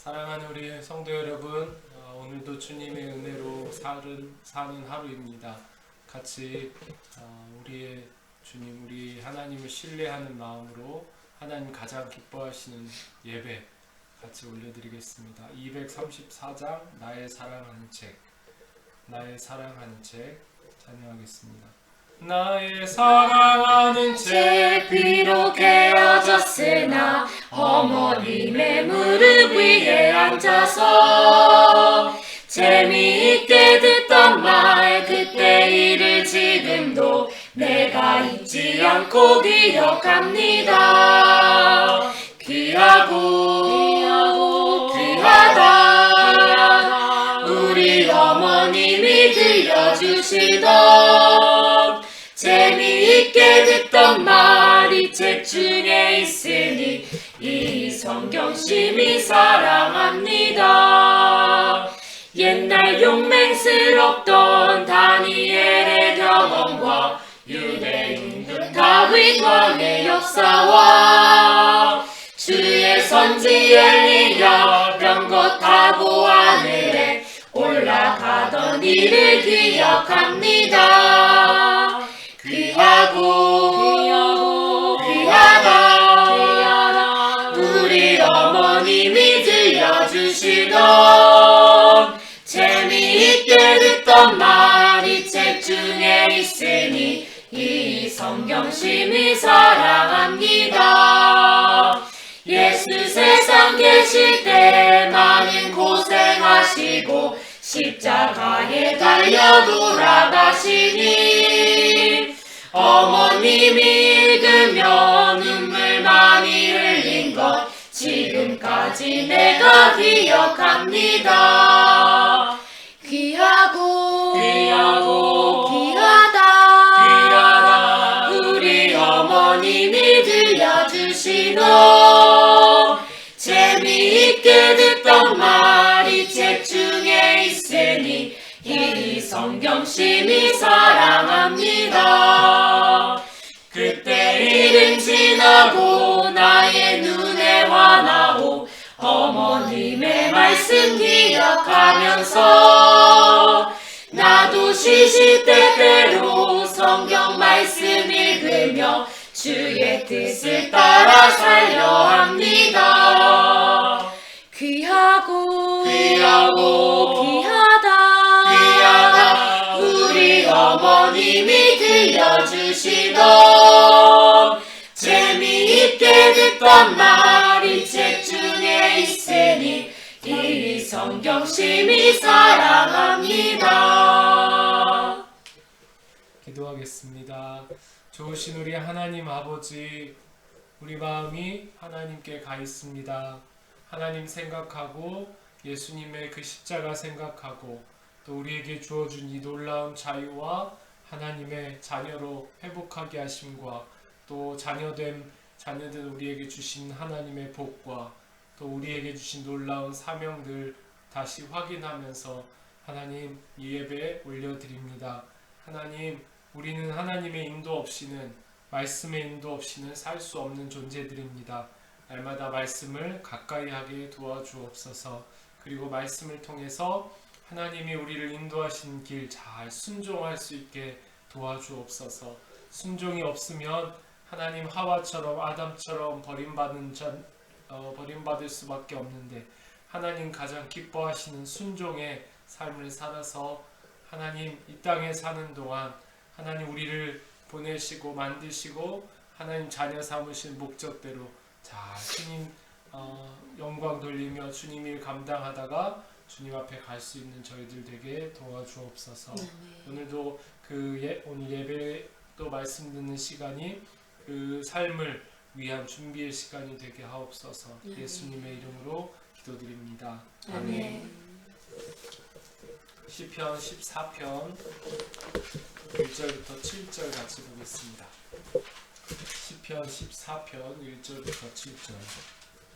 사랑하는 우리 성도 여러분, 어, 오늘도 주님의 은혜로 사는, 사는 하루입니다. 같이 어, 우리의 주님, 우리 하나님을 신뢰하는 마음으로 하나님 가장 기뻐하시는 예배 같이 올려드리겠습니다. 234장 나의 사랑하는 책, 나의 사랑하는 책 찬양하겠습니다. 나의 사랑하는 책 비록 헤어졌으나 어머님의 무릎 위에 앉아서 재미있게 듣던 말 그때 일을 지금도 내가 잊지 않고 기억합니다. 귀하고 귀하다. 우리 어머님이 들려주시던 재미있게 듣던 말이 책 중에 있으니 이 성경 심히 사랑합니다. 옛날 용맹스럽던 다니엘의 경험과 유대인들 다윗 왕의 역사와 주의 선지 엘리야 병거 타고 하늘에 올라가던 일을 기억합니다. 귀하고 귀하다 우리 어머님이 들려주시던 재미있게 듣던 말이 책 중에 있으니 이 성경 심히 사랑합니다. 예수 세상 계실 때 많은 고생하시고 십자가에 달려 돌아가시니 어머님이 읽으며 눈물 많이 흘린 것 지금까지 내가 기억합니다. 귀하고 귀하고 성경 심히 사랑합니다. 그때 일은 지나고 나의 눈에 환하고 어머님의 말씀 기억하면서 나도 시시때때로 성경 말씀 읽으며 주의 뜻을 따라 살려 합니다. 귀하고 귀하고 귀하다 어머님이 들려주시던 재미있게 듣던 말이 책 중에 있으니 이 성경 심히 사랑합니다. 기도하겠습니다. 좋으신 우리 하나님 아버지, 우리 마음이 하나님께 가 있습니다. 하나님 생각하고 예수님의 그 십자가 생각하고 또 우리에게 주어준 이 놀라운 자유와 하나님의 자녀로 회복하게 하심과 또 자녀됨 자녀된 우리에게 주신 하나님의 복과 또 우리에게 주신 놀라운 사명들 다시 확인하면서 하나님 이 예배에 올려드립니다. 하나님 우리는 하나님의 인도 없이는 말씀의 인도 없이는 살 수 없는 존재들입니다. 날마다 말씀을 가까이 하게 도와주옵소서. 그리고 말씀을 통해서 하나님이 우리를 인도하신 길 잘 순종할 수 있게 도와주옵소서. 순종이 없으면 하나님 하와처럼 아담처럼 버림받은 전 어, 버림받을 수밖에 없는데 하나님 가장 기뻐하시는 순종의 삶을 살아서 하나님 이 땅에 사는 동안 하나님 우리를 보내시고 만드시고 하나님 자녀 삼으신 목적대로 잘 주님 어, 영광 돌리며 주님 일 감당하다가 주님 앞에 갈 수 있는 저희들 되게 도와주옵소서. 오늘도 그 예, 오늘 예배 또 말씀 듣는 시간이 그 삶을 위한 준비의 시간이 되게 하옵소서. 예수님의 이름으로 기도드립니다. 아멘. 시편 14편 1절부터 7절 같이 보겠습니다. 시편 14편 1절부터 7절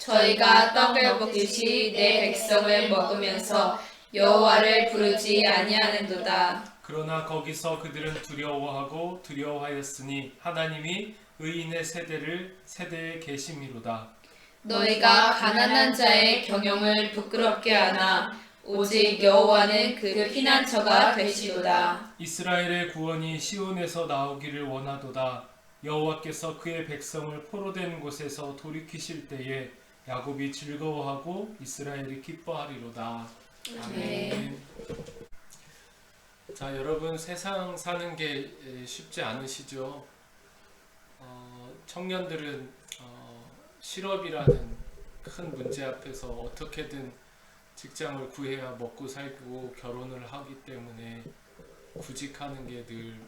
저희가 떡을 먹듯이 내 백성을 먹으면서 여호와를 부르지 아니하는도다 그러나 거기서 그들은 두려워하고 두려워하였으니 하나님이 의인의 세대를 세대에 계심이로다. 너희가 가난한 자의 경영을 부끄럽게 하나 오직 여호와는 그 피난처가 되시도다 이스라엘의 구원이 시온에서 나오기를 원하도다. 여호와께서 그의 백성을 포로된 곳에서 돌이키실 때에 야곱이 즐거워하고 이스라엘이 기뻐하리로다. 아멘. 자, 여러분 세상 사는 게 에, 쉽지 않으시죠? 어, 청년들은 어, 실업이라는 큰 문제 앞에서 어떻게든 직장을 구해야 먹고 살고 결혼을 하기 때문에 구직하는 게 늘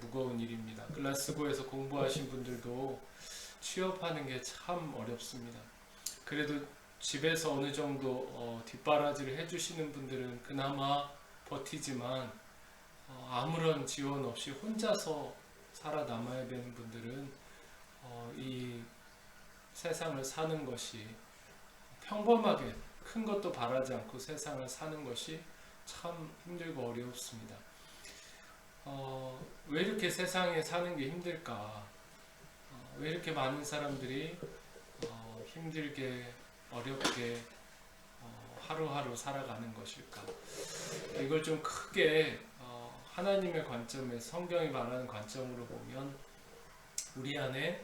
무거운 일입니다. 글라스고에서 공부하신 분들도 취업하는 게 참 어렵습니다. 그래도 집에서 어느 정도 어, 뒷바라지를 해주시는 분들은 그나마 버티지만 어, 아무런 지원 없이 혼자서 살아남아야 되는 분들은 어, 이 세상을 사는 것이 평범하게 큰 것도 바라지 않고 세상을 사는 것이 참 힘들고 어렵습니다. 어, 왜 이렇게 세상에 사는 게 힘들까? 어, 왜 이렇게 많은 사람들이 어, 힘들게 어렵게 어, 하루하루 살아가는 것일까? 이걸 좀 크게 어, 하나님의 관점에 성경이 말하는 관점으로 보면 우리 안에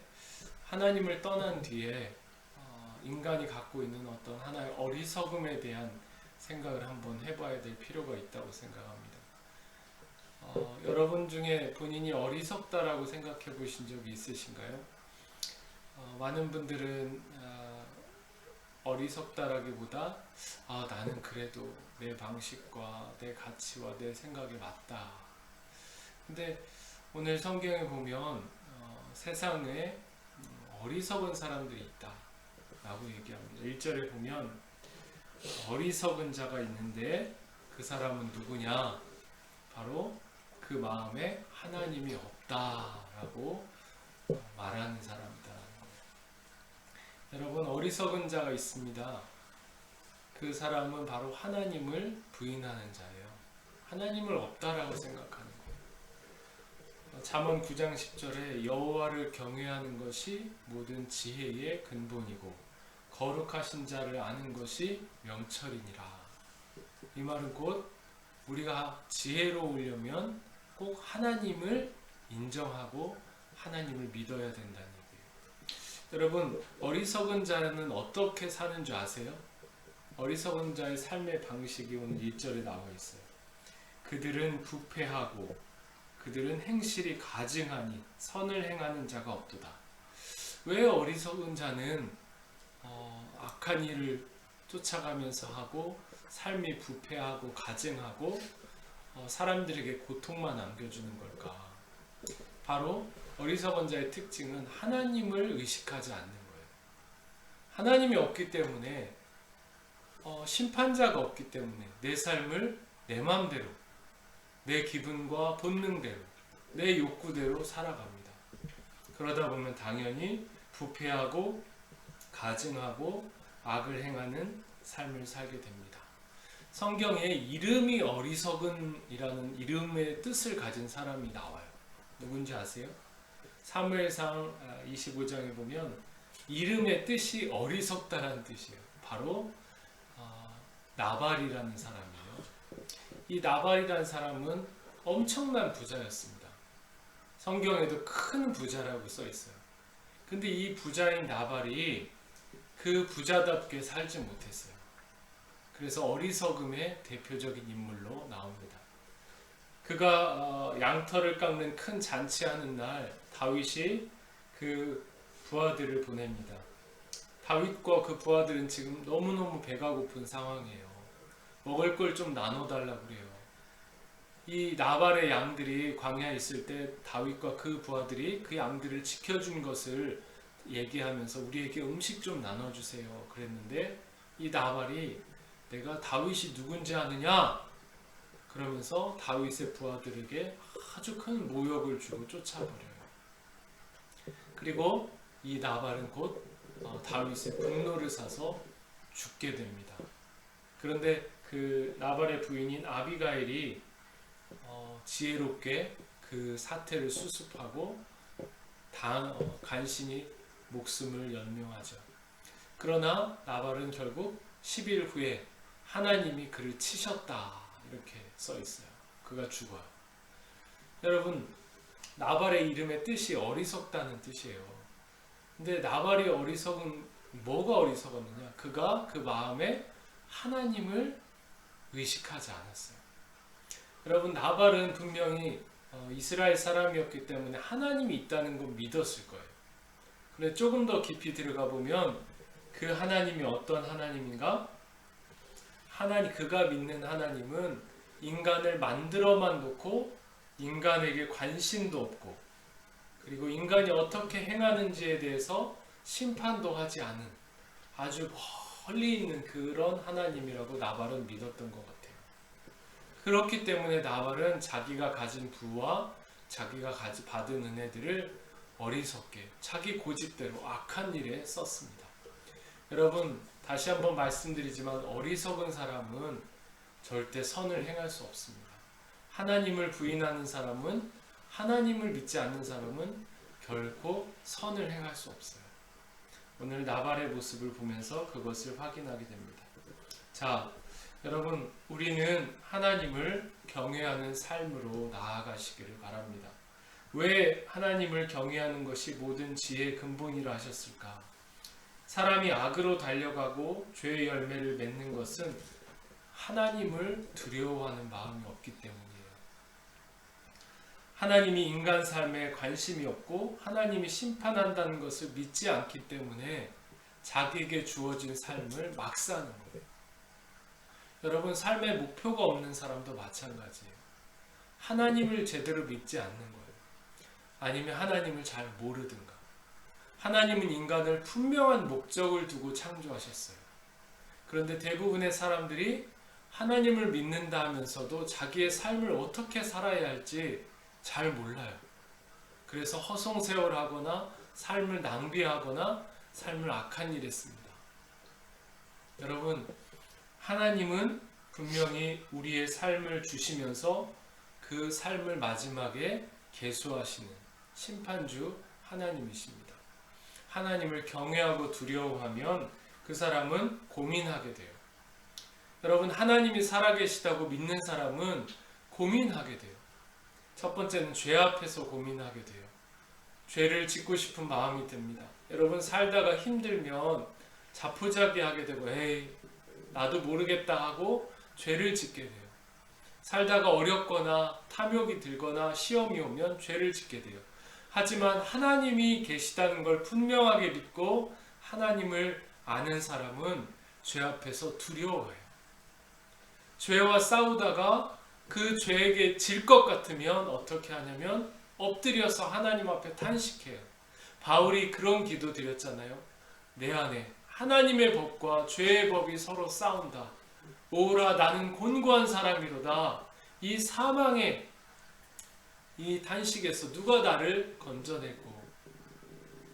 하나님을 떠난 뒤에 어, 인간이 갖고 있는 어떤 하나의 어리석음에 대한 생각을 한번 해봐야 될 필요가 있다고 생각합니다. 어, 여러분 중에 본인이 어리석다라고 생각해 보신 적이 있으신가요? 어, 많은 분들은 어, 어리석다라기보다 아, 나는 그래도 내 방식과 내 가치와 내 생각이 맞다. 근데 오늘 성경에 보면 어, 세상에 음, 어리석은 사람들이 있다. 라고 얘기합니다. 1절에 보면 어리석은 자가 있는데 그 사람은 누구냐? 바로 그 마음에 하나님이 없다라고 말하는 거예요. 여러분 어리석은 자가 있습니다. 그 사람은 바로 하나님을 부인하는 자예요. 하나님을 없다라고 생각하는 거예요. 잠언 9장 10절에 여호와를 경외하는 것이 모든 지혜의 근본이고 거룩하신 자를 아는 것이 명철이니라. 이 말은 곧 우리가 지혜로우려면 꼭 하나님을 인정하고 하나님을 믿어야 된다는. 여러분, 어리석은 자는 어떻게 사는 줄 아세요? 어리석은 자의 삶의 방식이 오늘 1절에 나와 있어요. 그들은 부패하고 그들은 행실이 가증하니 선을 행하는 자가 없도다. 왜 어리석은 자는 어, 악한 일을 쫓아가면서 하고 삶이 부패하고 가증하고 어, 사람들에게 고통만 안겨주는 걸까? 바로 어리석은 자의 특징은 하나님을 의식하지 않는 거예요. 하나님이 없기 때문에 어, 심판자가 없기 때문에 내 삶을 내 마음대로 내 기분과 본능대로 내 욕구대로 살아갑니다. 그러다 보면 당연히 부패하고 가증하고 악을 행하는 삶을 살게 됩니다. 성경에 이름이 어리석은이라는 이름의 뜻을 가진 사람이 나와요. 누군지 아세요? 사무엘상 25장에 보면 이름의 뜻이 어리석다라는 뜻이에요. 바로 어, 나발이라는 사람이에요. 이 나발이라는 사람은 엄청난 부자였습니다. 성경에도 큰 부자라고 써 있어요. 근데 이 부자인 나발이 그 부자답게 살지 못했어요. 그래서 어리석음의 대표적인 인물로 나옵니다. 그가 어, 양털을 깎는 큰 잔치하는 날 다윗이 그 부하들을 보냅니다. 다윗과 그 부하들은 지금 너무너무 배가 고픈 상황이에요. 먹을 걸 좀 나눠달라고 그래요. 이 나발의 양들이 광야에 있을 때 다윗과 그 부하들이 그 양들을 지켜준 것을 얘기하면서 우리에게 음식 좀 나눠주세요. 그랬는데 이 나발이 내가 다윗이 누군지 아느냐? 그러면서 다윗의 부하들에게 아주 큰 모욕을 주고 쫓아버려요. 그리고 이 나발은 곧 어, 다윗의 분노를 사서 죽게 됩니다. 그런데 그 나발의 부인인 아비가일이 어, 지혜롭게 그 사태를 수습하고 당, 어, 간신히 목숨을 연명하죠. 그러나 나발은 결국 10일 후에 하나님이 그를 치셨다 이렇게 써 있어요. 그가 죽어요. 여러분 나발의 이름의 뜻이 어리석다는 뜻이에요. 근데 나발이 어리석은 뭐가 어리석었느냐? 그가 그 마음에 하나님을 의식하지 않았어요. 여러분 나발은 분명히 어, 이스라엘 사람이었기 때문에 하나님이 있다는 걸 믿었을 거예요. 근데 조금 더 깊이 들어가 보면 그 하나님이 어떤 하나님인가? 하나님 그가 믿는 하나님은 인간을 만들어만 놓고 인간에게 관심도 없고 그리고 인간이 어떻게 행하는지에 대해서 심판도 하지 않은 아주 멀리 있는 그런 하나님이라고 나발은 믿었던 것 같아요. 그렇기 때문에 나발은 자기가 가진 부와 자기가 받은 은혜들을 어리석게 자기 고집대로 악한 일에 썼습니다. 여러분 다시 한번 말씀드리지만 어리석은 사람은 절대 선을 행할 수 없습니다. 하나님을 부인하는 사람은 하나님을 믿지 않는 사람은 결코 선을 행할 수 없어요. 오늘 나발의 모습을 보면서 그것을 확인하게 됩니다. 자, 여러분, 우리는 하나님을 경외하는 삶으로 나아가시기를 바랍니다. 왜 하나님을 경외하는 것이 모든 지혜의 근본이라 하셨을까? 사람이 악으로 달려가고 죄의 열매를 맺는 것은 하나님을 두려워하는 마음이 없기 때문이에요. 하나님이 인간 삶에 관심이 없고 하나님이 심판한다는 것을 믿지 않기 때문에 자기에게 주어진 삶을 막 사는 거예요. 여러분 삶에 목표가 없는 사람도 마찬가지예요. 하나님을 제대로 믿지 않는 거예요. 아니면 하나님을 잘 모르든가. 하나님은 인간을 분명한 목적을 두고 창조하셨어요. 그런데 대부분의 사람들이 하나님을 믿는다 하면서도 자기의 삶을 어떻게 살아야 할지 잘 몰라요. 그래서 허송세월하거나 삶을 낭비하거나 삶을 악한 일에 씁니다. 여러분, 하나님은 분명히 우리의 삶을 주시면서 그 삶을 마지막에 계수하시는 심판주 하나님이십니다. 하나님을 경외하고 두려워하면 그 사람은 고민하게 돼요. 여러분, 하나님이 살아계시다고 믿는 사람은 고민하게 돼요. 첫 번째는 죄 앞에서 고민하게 돼요. 죄를 짓고 싶은 마음이 듭니다. 여러분 살다가 힘들면 자포자기하게 되고 에이 나도 모르겠다 하고 죄를 짓게 돼요. 살다가 어렵거나 탐욕이 들거나 시험이 오면 죄를 짓게 돼요. 하지만 하나님이 계시다는 걸 분명하게 믿고 하나님을 아는 사람은 죄 앞에서 두려워해요. 죄와 싸우다가 그 죄에게 질 것 같으면 어떻게 하냐면 엎드려서 하나님 앞에 탄식해요. 바울이 그런 기도 드렸잖아요. 내 안에 하나님의 법과 죄의 법이 서로 싸운다. 오라 나는 곤고한 사람이로다. 이 사망의 이 탄식에서 누가 나를 건져내고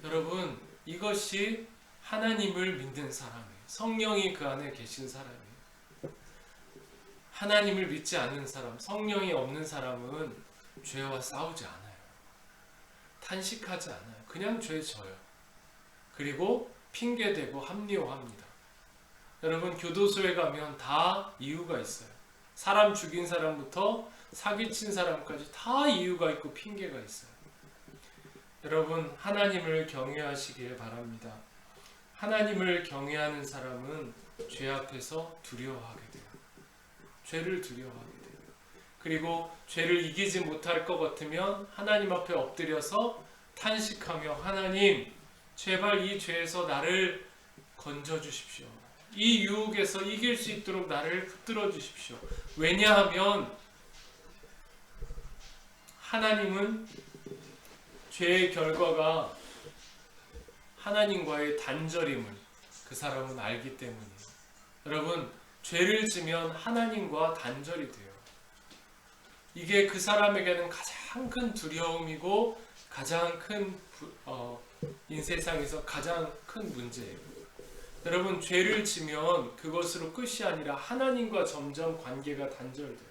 여러분 이것이 하나님을 믿는 사람이에요. 성령이 그 안에 계신 사람이에요. 하나님을 믿지 않는 사람, 성령이 없는 사람은 죄와 싸우지 않아요. 탄식하지 않아요. 그냥 죄 져요. 그리고 핑계대고 합리화합니다. 여러분 교도소에 가면 다 이유가 있어요. 사람 죽인 사람부터 사기친 사람까지 다 이유가 있고 핑계가 있어요. 여러분 하나님을 경외하시길 바랍니다. 하나님을 경외하는 사람은 죄 앞에서 두려워하게 돼요. 죄를 두려워하게 돼요. 그리고 죄를 이기지 못할 것 같으면 하나님 앞에 엎드려서 탄식하며 하나님 제발 이 죄에서 나를 건져 주십시오. 이 유혹에서 이길 수 있도록 나를 붙들어 주십시오. 왜냐하면 하나님은 죄의 결과가 하나님과의 단절임을 그 사람은 알기 때문이에요. 여러분, 죄를 지면 하나님과 단절이 돼요. 이게 그 사람에게는 가장 큰 두려움이고 가장 큰 부- 어, 인세상에서 가장 큰 문제예요. 여러분 죄를 지면 그것으로 끝이 아니라 하나님과 점점 관계가 단절돼요.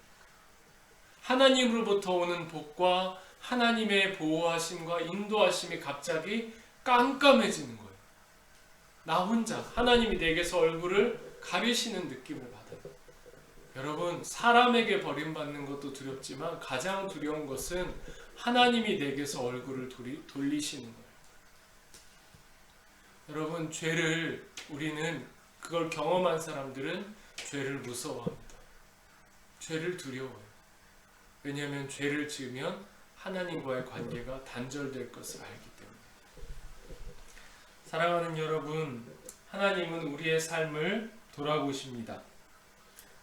하나님으로부터 오는 복과 하나님의 보호하심과 인도하심이 갑자기 깜깜해지는 거예요. 나 혼자 하나님이 내게서 얼굴을 가리시는 느낌을 받아요. 여러분 사람에게 버림받는 것도 두렵지만 가장 두려운 것은 하나님이 내게서 얼굴을 돌리, 돌리시는 거예요. 여러분 죄를 우리는 그걸 경험한 사람들은 죄를 무서워합니다. 죄를 두려워해요. 왜냐하면 죄를 지으면 하나님과의 관계가 단절될 것을 알기 때문에. 사랑하는 여러분, 하나님은 우리의 삶을 돌아보십니다.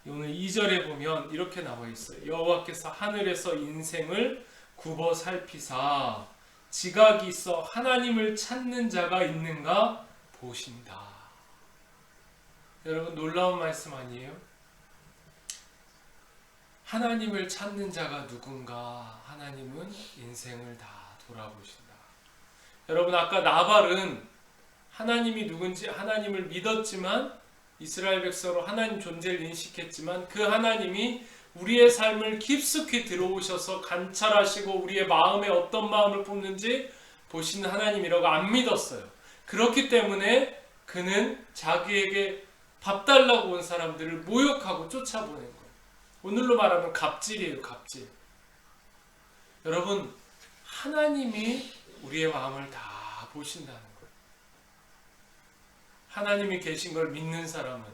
오늘 2절에 보면 이렇게 나와 있어요. 여호와께서 하늘에서 인생을 굽어 살피사 지각이 있어 하나님을 찾는 자가 있는가 보신다. 여러분 놀라운 말씀 아니에요? 하나님을 찾는 자가 누군가? 하나님은 인생을 다 돌아보신다. 여러분 아까 나발은 하나님이 누군지 하나님을 믿었지만 이스라엘 백성으로 하나님 존재를 인식했지만 그 하나님이 우리의 삶을 깊숙이 들어오셔서 관찰하시고 우리의 마음에 어떤 마음을 품는지 보시는 하나님이라고 안 믿었어요. 그렇기 때문에 그는 자기에게 밥 달라고 온 사람들을 모욕하고 쫓아보낸 거예요. 오늘로 말하면 갑질이에요, 갑질. 여러분, 하나님이 우리의 마음을 다 보신다는. 하나님이 계신 걸 믿는 사람은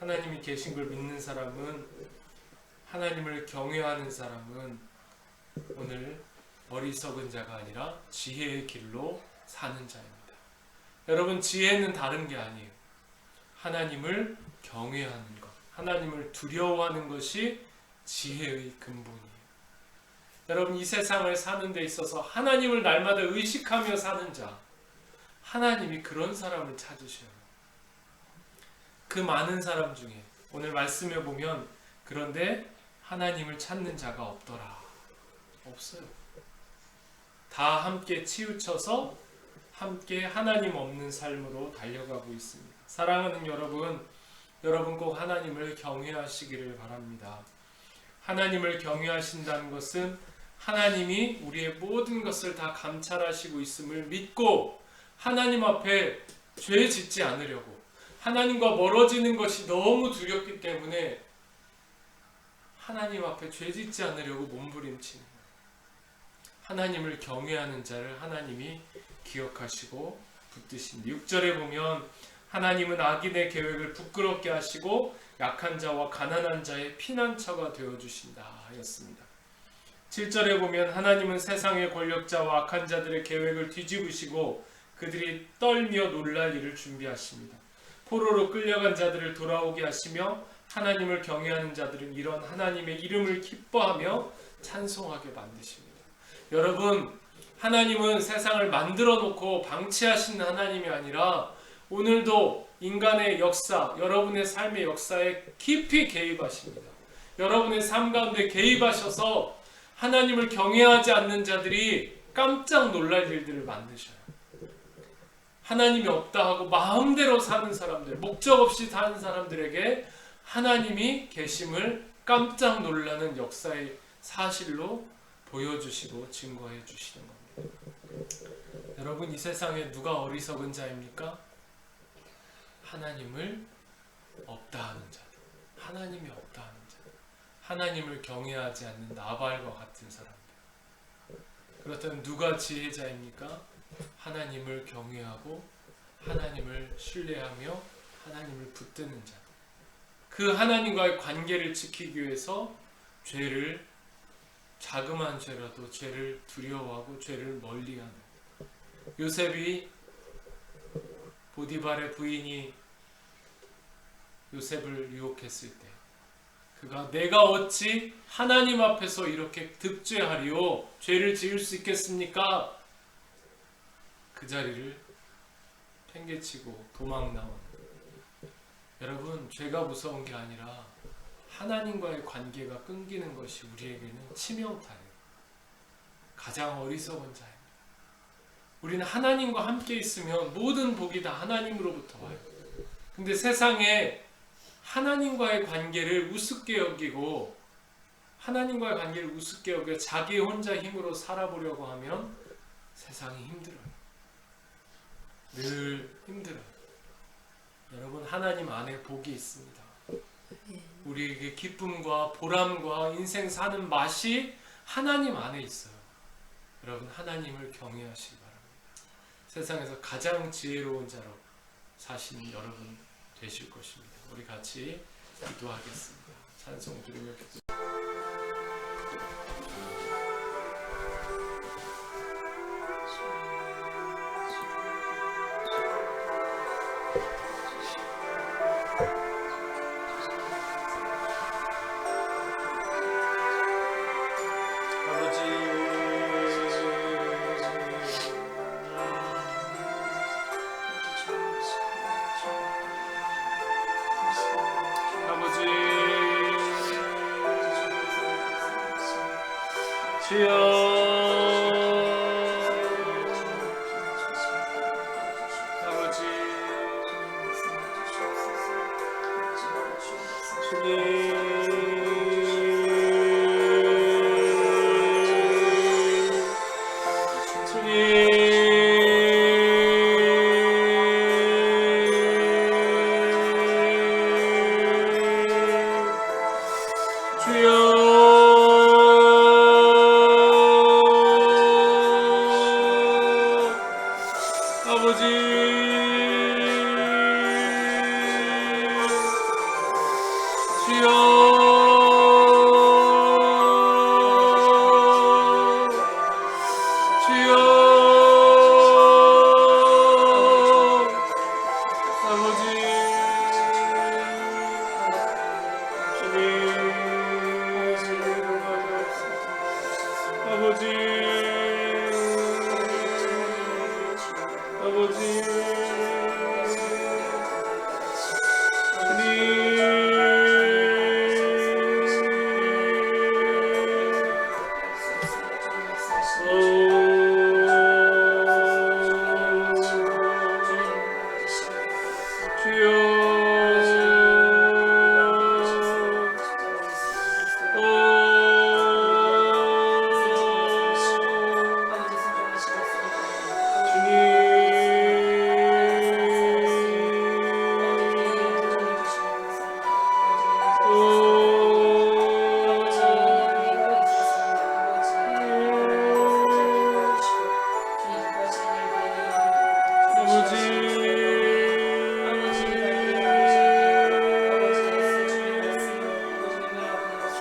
하나님이 계신 걸 믿는 사람은 하나님을 경외하는 사람은 오늘 어리석은 자가 아니라 지혜의 길로 사는 자입니다. 여러분 지혜는 다른 게 아니에요. 하나님을 경외하는 것, 하나님을 두려워하는 것이 지혜의 근본이에요. 여러분 이 세상을 사는 데 있어서 하나님을 날마다 의식하며 사는 자, 하나님이 그런 사람을 찾으셔요. 그 많은 사람 중에 오늘 말씀에 보면 그런데 하나님을 찾는 자가 없더라. 없어요. 다 함께 치우쳐서 함께 하나님 없는 삶으로 달려가고 있습니다. 사랑하는 여러분, 여러분 꼭 하나님을 경외하시기를 바랍니다. 하나님을 경외하신다는 것은 하나님이 우리의 모든 것을 다 감찰하시고 있음을 믿고 하나님 앞에 죄 짓지 않으려고 하나님과 멀어지는 것이 너무 두렵기 때문에 하나님 앞에 죄 짓지 않으려고 몸부림치는. 하나님을 경외하는 자를 하나님이 기억하시고 붙드십니다. 6절에 보면 하나님은 악인의 계획을 부끄럽게 하시고 약한 자와 가난한 자의 피난처가 되어 주신다 하였습니다. 7절에 보면 하나님은 세상의 권력자와 악한 자들의 계획을 뒤집으시고 그들이 떨며 놀랄 일을 준비하십니다. 포로로 끌려간 자들을 돌아오게 하시며 하나님을 경외하는 자들은 이런 하나님의 이름을 기뻐하며 찬송하게 만드십니다. 여러분, 하나님은 세상을 만들어 놓고 방치하시는 하나님이 아니라 오늘도 인간의 역사, 여러분의 삶의 역사에 깊이 개입하십니다. 여러분의 삶 가운데 개입하셔서 하나님을 경외하지 않는 자들이 깜짝 놀랄 일들을 만드셔요. 하나님이 없다 하고 마음대로 사는 사람들, 목적 없이 사는 사람들에게 하나님이 계심을 깜짝 놀라는 역사의 사실로 보여주시고 증거해 주시는 겁니다. 여러분 이 세상에 누가 어리석은 자입니까? 하나님을 없다 하는 자들, 하나님이 없다 하는 자들, 하나님을 경외하지 않는 나발과 같은 사람들. 그렇다면 누가 지혜자입니까? 하나님을 경외하고 하나님을 신뢰하며 하나님을 붙드는 자. 그 하나님과의 관계를 지키기 위해서 죄를 자그마한 죄라도 죄를 두려워하고 죄를 멀리하는 요셉이 보디발의 부인이 요셉을 유혹했을 때 그가 내가 어찌 하나님 앞에서 이렇게 득죄하리요 죄를 지을 수 있겠습니까? 그 자리를 팽개치고 도망 나온 여러분 죄가 무서운 게 아니라 하나님과의 관계가 끊기는 것이 우리에게는 치명타예요. 가장 어리석은 자입니다. 우리는 하나님과 함께 있으면 모든 복이 다 하나님으로부터 와요. 근데 세상에 하나님과의 관계를 우습게 여기고 하나님과의 관계를 우습게 여겨 자기 혼자 힘으로 살아보려고 하면 세상이 힘들어요. 늘 힘들어요. 여러분 하나님 안에 복이 있습니다. 우리에게 기쁨과 보람과 인생 사는 맛이 하나님 안에 있어요. 여러분 하나님을 경외하시기 바랍니다. 세상에서 가장 지혜로운 자로 사신 여러분 되실 것입니다. 우리 같이 기도하겠습니다. 찬송 드리며 기도. 아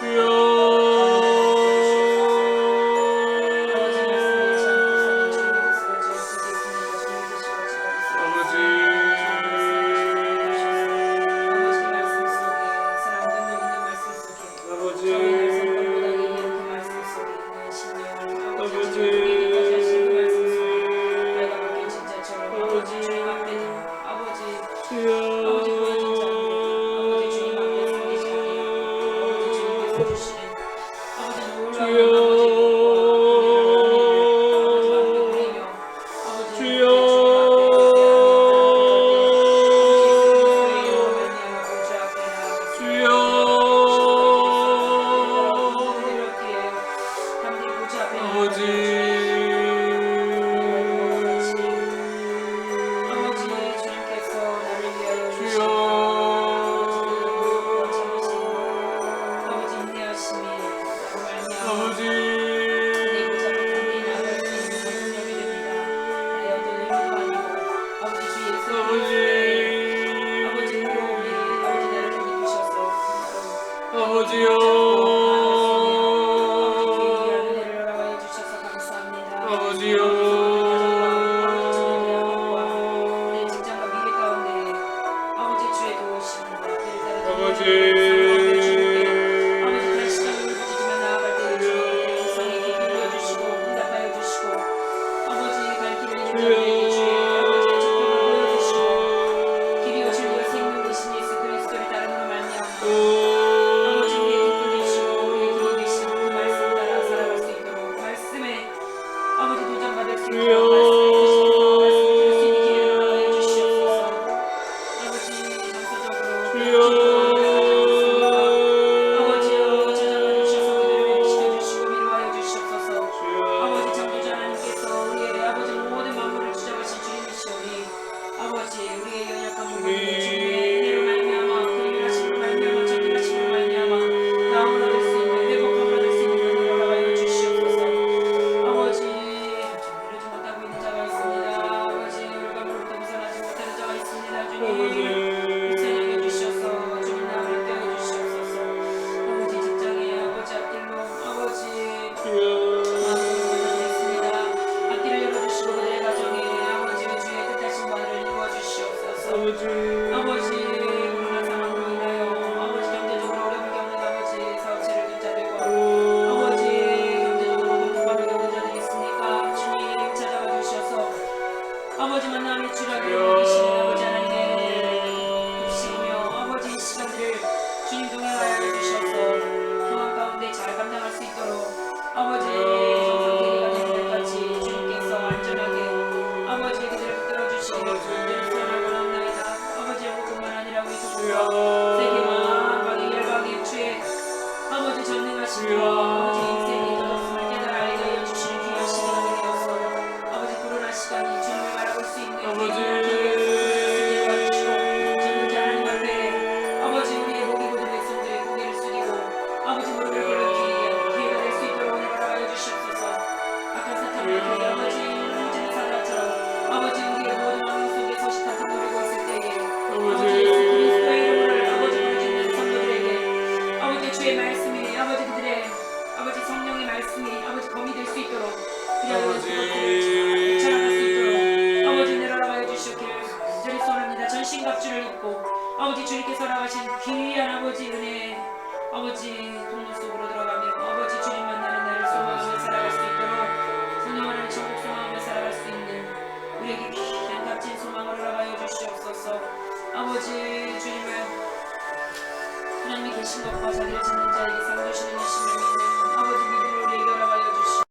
버